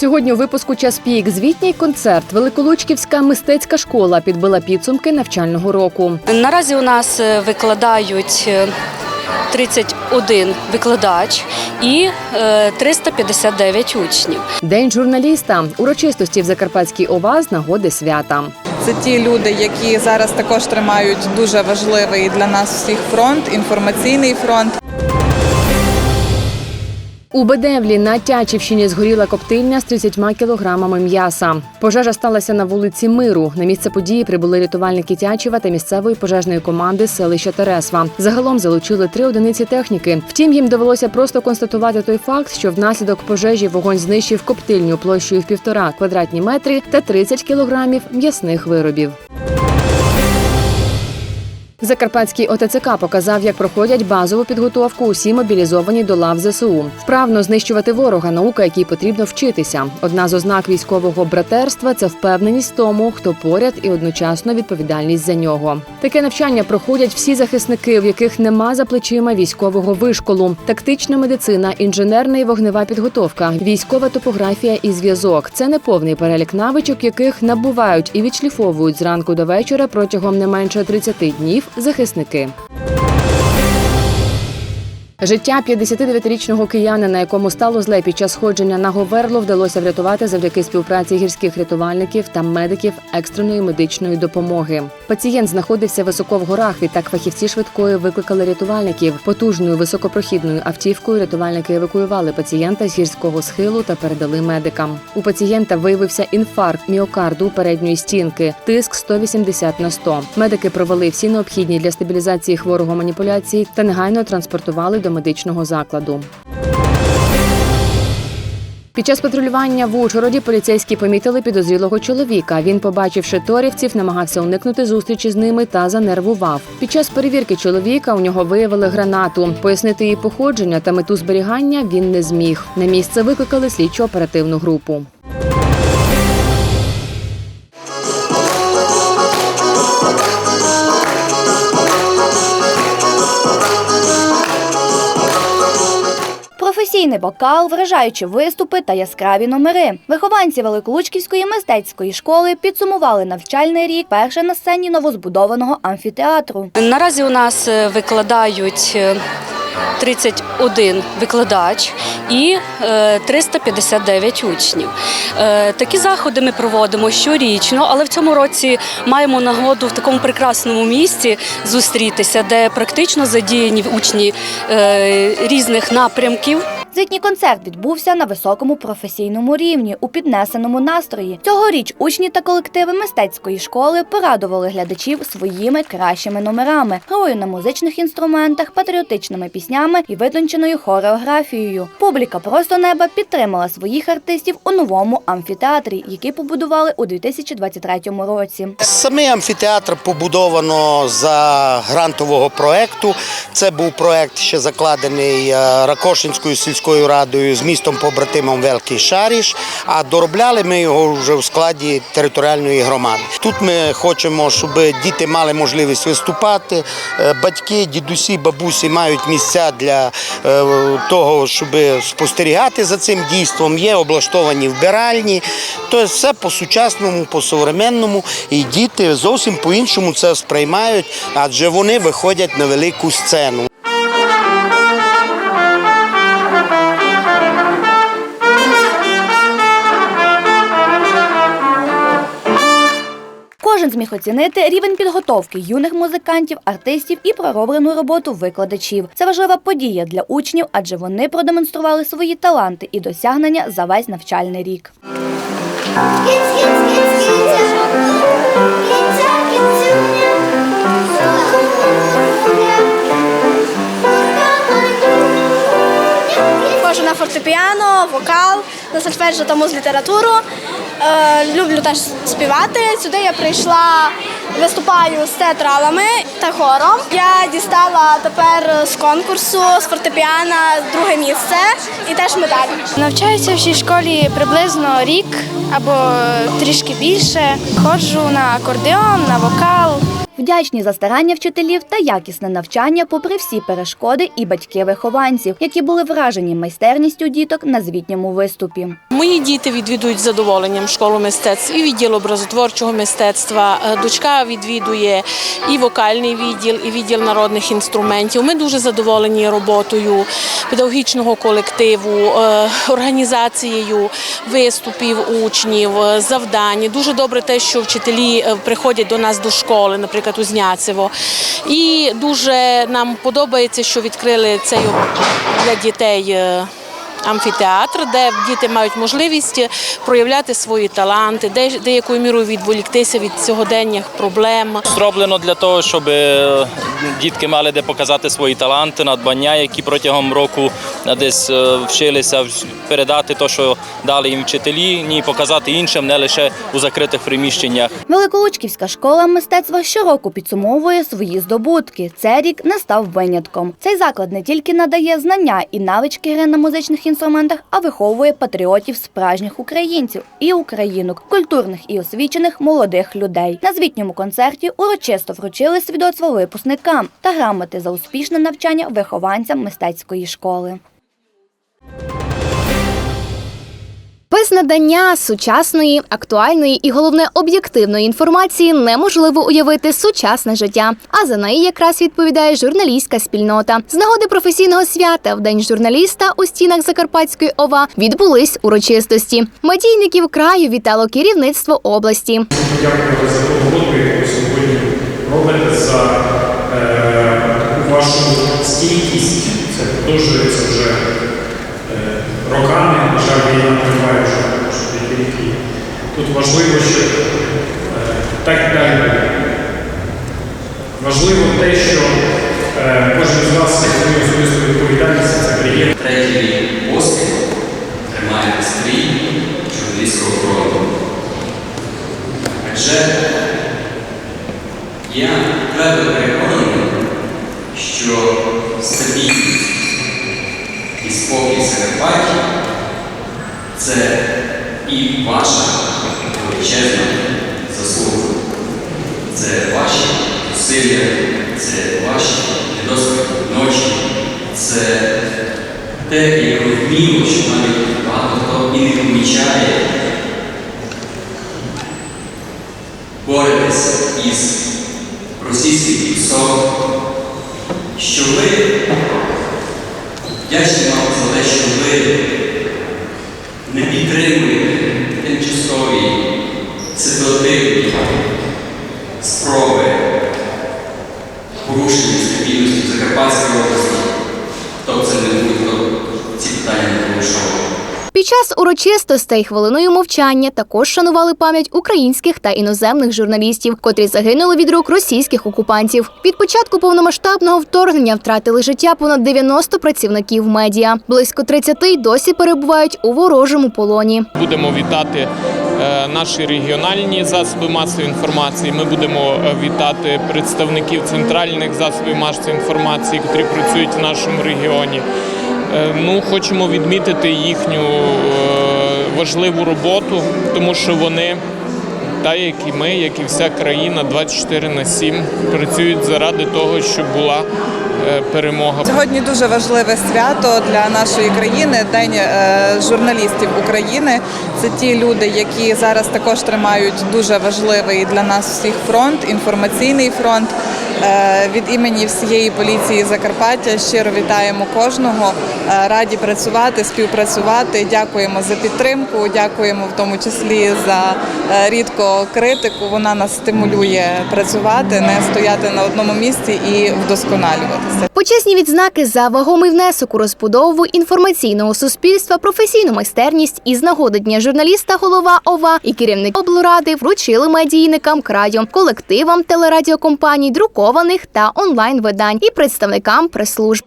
Сьогодні у випуску час пік звітній концерт. Великолучківська мистецька школа підбила підсумки навчального року. Наразі у нас е, викладають е, 31 викладач і е, 359 учнів. День журналіста урочистості в Закарпатській ОВА з нагоди свята. Це ті люди, які зараз також тримають дуже важливий для нас всіх фронт, інформаційний фронт. У Бедевлі на Тячівщині згоріла коптильня з 30 кілограмами м'яса. Пожежа сталася на вулиці Миру. На місце події прибули рятувальники Тячева та місцевої пожежної команди селища Тересва. Загалом залучили три одиниці техніки. Втім, їм довелося просто констатувати той факт, що внаслідок пожежі вогонь знищив коптильню площею в півтора квадратні метри та 30 кілограмів м'ясних виробів. Закарпатський ОТЦК показав, як проходять базову підготовку усі мобілізовані до лав ЗСУ. Вправно знищувати ворога наука, якій потрібно вчитися. Одна з ознак військового братерства це впевненість тому, хто поряд, і одночасно відповідальність за нього. Таке навчання проходять всі захисники, в яких нема за плечима військового вишколу, тактична медицина, інженерна і вогнева підготовка, військова топографія і зв'язок. Це не повний перелік навичок, яких набувають і відшліфовують зранку до вечора протягом не менше 30 днів захисники. Життя 59-річного киянина, якому стало зле під час сходження на Говерло, вдалося врятувати завдяки співпраці гірських рятувальників та медиків екстреної медичної допомоги. Пацієнт знаходився високо в горах. Відтак фахівці швидкої викликали рятувальників. Потужною високопрохідною автівкою рятувальники евакуювали пацієнта з гірського схилу та передали медикам. У пацієнта виявився інфаркт міокарду передньої стінки, тиск 180 на 100. Медики провели всі необхідні для стабілізації хворого маніпуляції та негайно транспортували до медичного закладу. Під час патрулювання в Ужгороді поліцейські помітили підозрілого чоловіка. Він, побачивши торівців, намагався уникнути зустрічі з ними та занервував. Під час перевірки чоловіка у нього виявили гранату. Пояснити її походження та мету зберігання він не зміг. На місце викликали слідчо оперативну групу. Професійний вокал, вражаючі виступи та яскраві номери. Вихованці Великолучківської мистецької школи підсумували навчальний рік перше на сцені новозбудованого амфітеатру. Наразі у нас е, викладають е, 31 викладач і е, 359 учнів. Е, Такі заходи ми проводимо щорічно, але в цьому році маємо нагоду в такому прекрасному місці зустрітися, де практично задіяні учні е, різних напрямків. Звітній концерт відбувся на високому професійному рівні у піднесеному настрої. Цьогоріч учні та колективи мистецької школи порадували глядачів своїми кращими номерами, грою на музичних інструментах, патріотичними піснями і витонченою хореографією. Публіка просто неба підтримала своїх артистів у новому амфітеатрі, який побудували у 2023 році. Самий амфітеатр побудовано за грантового проекту. Це був проект, ще закладений е, Ракошинською сільською радою з містом побратимом Великий Шаріш. А доробляли ми його вже в складі територіальної громади. Тут ми хочемо, щоб діти мали можливість виступати. е, Батьки, дідусі, бабусі мають місця для е, того, щоб спостерігати за цим дійством. Є облаштовані вбиральні. Тобто все по-сучасному, по-современному. І діти зовсім по-іншому це сприймають, адже вони виходять на велику сцену. Кожен зміг оцінити рівень підготовки юних музикантів, артистів і пророблену роботу викладачів. Це важлива подія для учнів, адже вони продемонстрували свої таланти і досягнення за весь навчальний рік. Ходжу на фортепіано, вокал, на сольфеджіо та муз-літературу. Е, люблю теж співати. Сюди я прийшла, виступаю з театралами та хором. Я дістала тепер з конкурсу з фортепіано друге місце і теж медаль. Навчаюся в цій школі приблизно рік або трішки більше. Ходжу на акордеон, на вокал. Вдячні за старання вчителів та якісне навчання, попри всі перешкоди, і батьки вихованців, які були вражені майстерністю діток на звітньому виступі. Мої діти відвідують з задоволенням школу мистецтв і відділ образотворчого мистецтва. Е, Дочка відвідує і вокальний відділ, і відділ народних інструментів. Ми дуже задоволені роботою педагогічного колективу, е, організацією виступів учнів, е, завдань. Дуже добре те, що вчителі приходять до нас до школи, наприклад, у Зняцево. І дуже нам подобається, що відкрили цей для дітей. Амфітеатр, де діти мають можливість проявляти свої таланти, де деякою мірою відволіктися від сьогоденних проблем. Зроблено для того, щоб е, дітки мали де показати свої таланти, надбання, які протягом року е, десь е, вчилися передати те, що дали їм вчителі, ні показати іншим, не лише у закритих приміщеннях. Великолучківська школа мистецтва щороку підсумовує свої здобутки. Цей рік не став винятком. Цей заклад не тільки надає знання і навички гри на музичних інструментах, а виховує патріотів справжніх українців і українок, культурних і освічених молодих людей. На звітньому концерті урочисто вручили свідоцтво випускникам та грамоти за успішне навчання вихованцям мистецької школи. Надання сучасної, актуальної і головне об'єктивної інформації неможливо уявити сучасне життя. А за неї якраз відповідає журналістська спільнота. З нагоди професійного свята в день журналіста у стінах Закарпатської ОВА відбулись урочистості. Медійників краю вітало керівництво області. подякувати за ту роботу, яку сьогодні робите, за е, вашу стійкість. Це продовжується вже е, роками. На жаль, війна триває вже вже. Тут важливо, щоб е, так далі. Важливо те, що е, кожен з вас свою особисту відповідальність, це приємно. Третій поспіль тримаєте стрій журналістського фронту. Адже я твердо переконаний, що стабільність і спокій Закарпаття це і ваша величезна заслуга. Це ваші зусилля, це ваші недоспані ночі, це те, як ви вміло, що навіть багато хто і не помічає, боретесь із російським псом, що ви вдячні вам за те, що ви не підтримуєте тимчасові ситуативні спроби порушення стабільності в Закарпатській області. Хто б це не був, хто ці питання не порушував. Під час урочистостей хвилиною мовчання також шанували пам'ять українських та іноземних журналістів, котрі загинули від рук російських окупантів. Від початку повномасштабного вторгнення втратили життя понад 90 працівників медіа. Близько 30 досі перебувають у ворожому полоні. Будемо вітати е, наші регіональні засоби масової інформації. Ми будемо е, вітати представників центральних засобів масової інформації, які працюють в нашому регіоні. Е, Ну, хочемо відмітити їхню важливу роботу, тому що вони, так як і ми, як і вся країна, 24 на 7 працюють заради того, щоб була е, перемога. Сьогодні дуже важливе свято для нашої країни День е, журналістів України. Це ті люди, які зараз також тримають дуже важливий для нас всіх фронт, інформаційний фронт. Е, Від імені всієї поліції Закарпаття щиро вітаємо кожного. Е, Раді працювати, співпрацювати. Дякуємо за підтримку. Дякуємо в тому числі за е, рідко критику. Вона нас стимулює працювати, не стояти на одному місці і вдосконалюватися. Почесні відзнаки за вагомий внесок у розбудову інформаційного суспільства, професійну майстерність із нагоди дня журналіста, голова ОВА і керівник облради вручили медійникам краю, колективам телерадіокомпаній, друкованих та онлайн видань і представникам прес-служб.